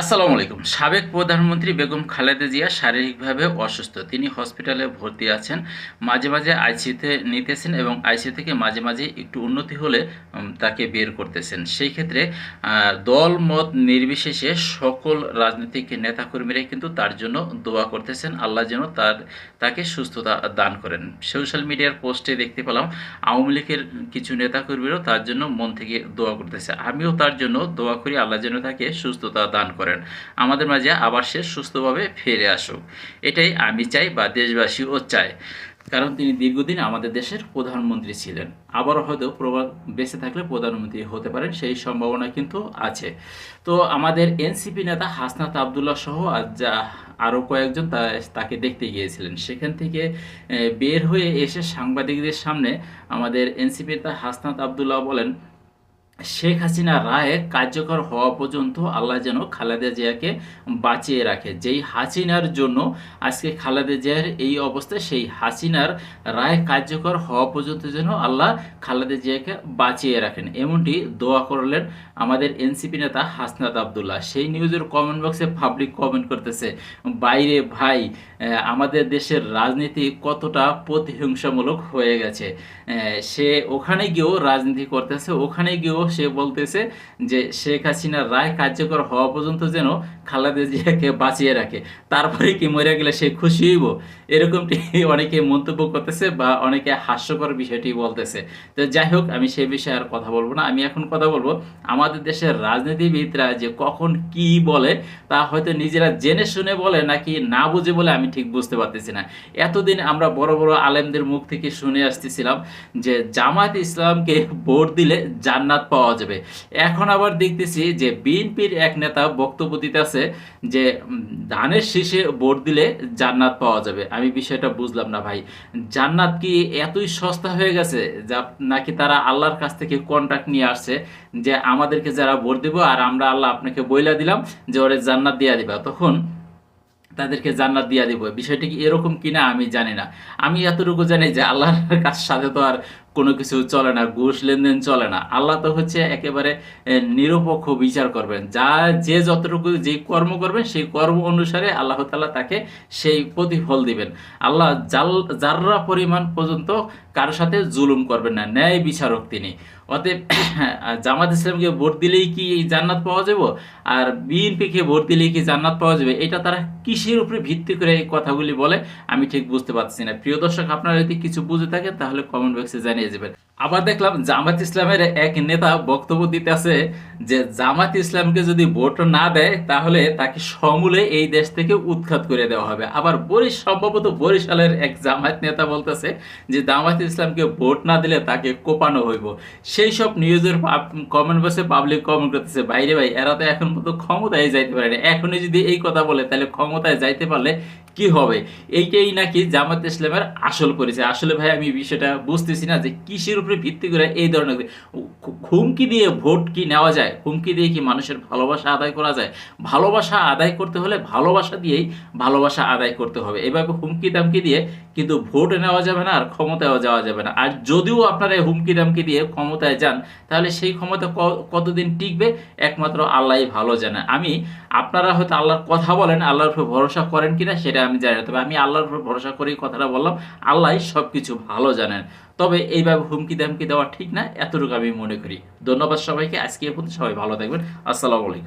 আসসালামু আলাইকুম। সাবেক প্রধানমন্ত্রী বেগম খালেদা জিয়া শারীরিকভাবে অসুস্থ। তিনি হসপিটালে ভর্তি আছেন, মাঝে মাঝে আইসিইউতে নিতেছেন এবং আইসিইউ থেকে মাঝে মাঝে একটু উন্নতি হলে তাকে বের করতেছেন। সেই ক্ষেত্রে দল মত নির্বিশেষে সকল রাজনৈতিক নেতাকর্মীরাই কিন্তু তার জন্য দোয়া করতেছেন। আল্লাহ যেন তার, তাকে সুস্থতা দান করেন। সোশ্যাল মিডিয়ার পোস্টে দেখতে পেলাম, আওয়ামী লীগের কিছু নেতাকর্মীরাও তার জন্য মন থেকে দোয়া করতেছে। আমিও তার জন্য দোয়া করি, আল্লাহ যেন তাকে সুস্থতা দান করেন। আমাদের মাঝে আবার সে সুস্থভাবে ফিরে আসুক। এটাই আমি চাই বা দেশবাসীও চায়। কারণ তিনি দীর্ঘদিন আমাদের দেশের প্রধানমন্ত্রী ছিলেন। আবারও হয়তো প্রবা- বেঁচে থাকলে প্রধানমন্ত্রী হতে পারেন, সেই সম্ভাবনা কিন্তু আছে। তো আমাদের এনসিপি নেতা হাসনাত আবদুল্লাহ সহ আর যা আরও কয়েকজন তাকে দেখতে গিয়েছিলেন। সেখান থেকে বের হয়ে এসে সাংবাদিকদের সামনে আমাদের এনসিপি নেতা হাসনাত আবদুল্লাহ বলেন শেখ হাসিনা রায় কার্যকর হওয়া পর্যন্ত আল্লাহ যেন খালেদা জিয়াকে বাঁচিয়ে রাখে। যেই হাসিনার জন্য আজকে খালেদা জিয়ার এই অবস্থা, সেই হাসিনার রায় কার্যকর হওয়া পর্যন্ত যেন আল্লাহ খালেদা জিয়াকে বাঁচিয়ে রাখেন। এমনটি দোয়া করলেন আমাদের এনসিপি নেতা হাসনাত আবদুল্লাহ। সেই নিউজের কমেন্ট বক্সে পাবলিক কমেন্ট করতেছে, বাইরে ভাই আমাদের দেশের রাজনীতি কতটা প্রতিহিংসামূলক হয়ে গেছে। সে ওখানে গিয়েও রাজনীতি করতেছে, ওখানে গিয়েও সে বলতেছে যে শেখ হাসিনার রায় কার্যকর হওয়া পর্যন্ত যেন খালেদা জিয়াকে বাঁচিয়ে রাখে। তারপরে কি মরে গেলে সে খুশি হইব? এরকমটি অনেকে মন্তব্য করতেছে বা অনেকে হাস্যকর বিষয়টি বলতেছে। তো যাই হোক, আমি সেই বিষয়ে আর কথা বলব না। আমি এখন কথা বলব আমাদের দেশের রাজনীতিবিদরা যে কখন কি বলে, তা হয়তো নিজেরা জেনে শুনে বলে নাকি না বুঝে বলে আমি ঠিক বুঝতে পারতেছি না। এতদিন আমরা বড় বড় আলেমদের মুখ থেকে শুনে আসতেছিলাম যে জামাত ইসলামকে ভোট দিলে জান্নাত পাওয়া যাবে। এখন আবার দেখতেছি যে বিএনপির এক নেতা বক্তব্য দিতেছে যে ধানের শীষে ভোট দিলে জান্নাত পাওয়া যাবে। আমি বিষয়টা বুঝলাম না ভাই। জান্নাত কি এতই সস্তা হয়ে গেছে যা নাকি তারা আল্লাহর কাছ থেকে কন্ট্রাক্ট নিয়ে আসছে যে, আমাদেরকে যারা ভোট দিব আর আমরা আল্লাহ আপনাকে বইলা দিলাম যে, ওরে জান্নাত দিয়া দিবা। তখন তাদেরকে জান্নাত দিয়া দিব। বিষয়টি কি এরকম কিনা আমি জানি না। আমি এতটুকু জানি যে, আল্লাহর কাছ সাথে তো আর কোনো কিছু চলে না, ঘুষ লেনদেন চলে না। আল্লাহ তো হচ্ছে একেবারে নিরপেক্ষ বিচার করবেন। যা, যে যতটুকু যে কর্ম করবেন, সেই কর্ম অনুসারে আল্লাহ তালা তাকে সেই প্রতিফল দিবেন। আল্লাহ জাল, যাররা পরিমাণ পর্যন্ত কারোর সাথে জুলুম করবেন না, ন্যায় বিচারক তিনি। অতএব জামাত ইসলামকে ভোট দিলেই কি এই জান্নাত পাওয়া যাবে? আর বিএনপিকে ভোট দিলেই কি জান্নাত পাওয়া যাবে? এটা তারা কিসের উপরে ভিত্তি করে এই কথাগুলি বলে? আমি ঠিক বুঝতে পারছি না। প্রিয় দর্শক, আপনারা যদি কিছু বুঝে থাকেন, তাহলে কমেন্ট বক্সে জানিয়ে যাবেন। আবার দেখলাম জামাত ইসলামের এক নেতা বক্তব্য দিতেছে যে জামাত ইসলামকে যদি ভোট না দেয়, তাহলে তাকে সমূলে এই দেশ থেকে উৎখাত করে দেওয়া হবে। আবার বরিশ, সম্ভবত বরিশালের এক জামাত নেতা বলতেছে যে জামাত ইসলামকে ভোট না দিলে তাকে কোপানো হইব। সেই সব নিউজের কমেন্ট বসে পাবলিক কমেন্ট করতেছে বাইরে ভাই, এরা তো এখন মতো ক্ষমতায় যাইতে পারে এখনই যদি এই কথা বলে, তাহলে ক্ষমতায় যাইতে পারলে কি হবে? এইটাই নাকি জামাত ইসলামের আসল পরিচয়। আসলে ভাই, আমি বিষয়টা বুঝতেছি না যে কিসের উপরে ভিত্তি করে এই ধরনের হুমকি দিয়ে ভোট কি নেওয়া যায়? হুমকি দিয়ে কি মানুষের ভালোবাসা আদায় করা যায়? ভালোবাসা আদায় করতে হলে ভালোবাসা দিয়েই ভালোবাসা আদায় করতে হবে। এভাবে হুমকি দামকি দিয়ে কিন্তু ভোট নেওয়া যাবে না আর ক্ষমতায়ও যাওয়া যাবে না। আর যদিও আপনারা হুমকি দামকি দিয়ে ক্ষমতায় যান, তাহলে সেই ক্ষমতা কতদিন টিকবে? একমাত্র আল্লাহই ভালো জানে। আমি, আপনারা হয়তো আল্লাহর কথা বলেন, আল্লাহর উপর ভরসা করেন কিনা সেটা আমি জানি না। তবে আমি আল্লাহর উপর ভরসা করেই কথাটা বললাম, আল্লাহই সব কিছু ভালো জানেন। তবে এইভাবে হুমকি দামকি দেওয়া ঠিক না, এতটুকু আমি মনে করি। ধন্যবাদ সবাইকে, আজকে এ পর্যন্ত সবাই ভালো থাকবেন। আসসালামু আলাইকুম।